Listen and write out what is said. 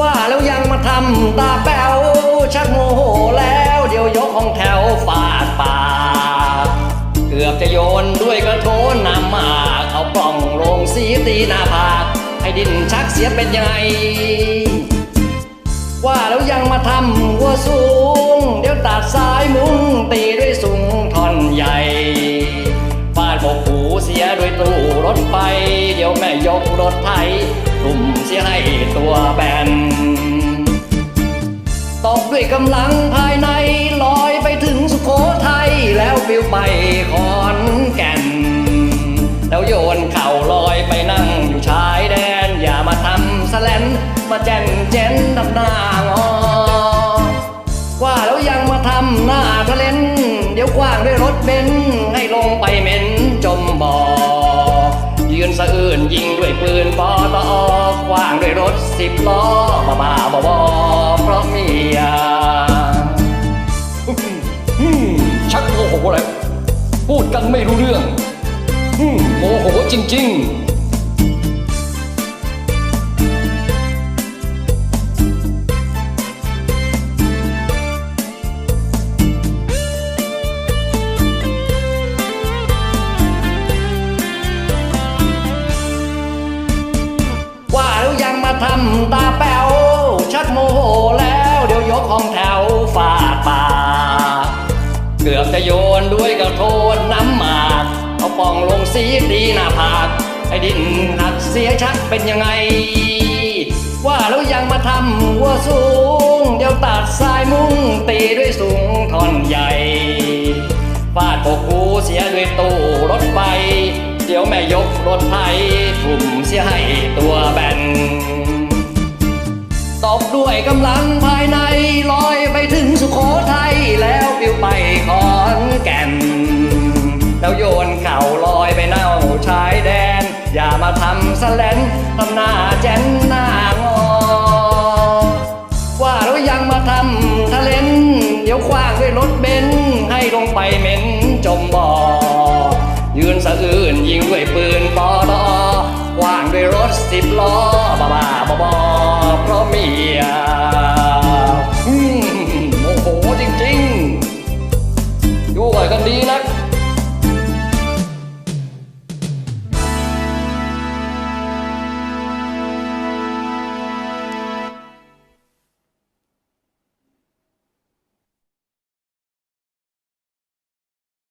ว่าแล้วยังมาทำตาแป๋วชักโมโหแล้วเดี๋ยวยกของแถวฟาดป่าเกือบจะโยนด้วยกระโถนน้ำมาเอาปล่องลงสีตีหน้าผากให้ดินชักเสียเป็นยังไง ว่าแล้วยังมาทำหัวสูง เดี๋ยวตัดสายมุ้งตีด้วยสูงท่อนใหญ่ฟาดบกหูเสียด้วยตู้รถไฟ เดี๋ยวแม่ยกรถไถตุ่มเสียให้ตัวแบน ตบด้วยกำลังภายในลอยไปถึงสุโขทัยแล้วปลิวไปขอนแก่น แล้วโยนเข่าลอยไปนั่งอยู่ชายแดน อย่ามาทำสแลนมาแจนเจนทำหน้างอว่าแล้วยังมาทำหน้าทะเลนเดี๋ยวกว้างด้วยรถเบนให้ลงไปเหม็นจมบ่อยืนสะอื่นยิงด้วยปืนปอตอกว้างด้วยรถสิบล้อ รู้เรื่องอืมโมโหจริงๆว่าแล้วยังมาทำตาแป๋วชักโมโหแล้ว เดี๋ยวยกของแถวฟาดป่า เกือบจะโยนด้วยกระโทนน้ำหมาก เอาปองลงสีตีหน้าผากให้ดินหักเสียชักเป็นยังไง ว่าแล้วยังมาทำหัวสูง เดี๋ยวตัดสายมุ้งตีด้วยสูงท่อนใหญ่ฟาดปกหูเสียด้วยตู้รถไฟ เดี๋ยวแม่ยกรถไถทุ่มเสียให้ตัวแบนตบด้วยกำลังภายในลอยไปถึงสุโขทัย ไปขอนแก่น แล้วโยนเข่าลอยไปเน่าชายแดน อย่ามาทำสแลนทำหน้าแจนหน้างอ ว่าแล้วยังมาทำทะเลนเดี๋ยวคว้างด้วยรถเบนให้ลงไปเหม็นจมบ่อ ยืนสะอื่นยิงด้วยปืนปอดอกว้างด้วยรถสิบล้อบ้าบ้าบอเพราะเมีย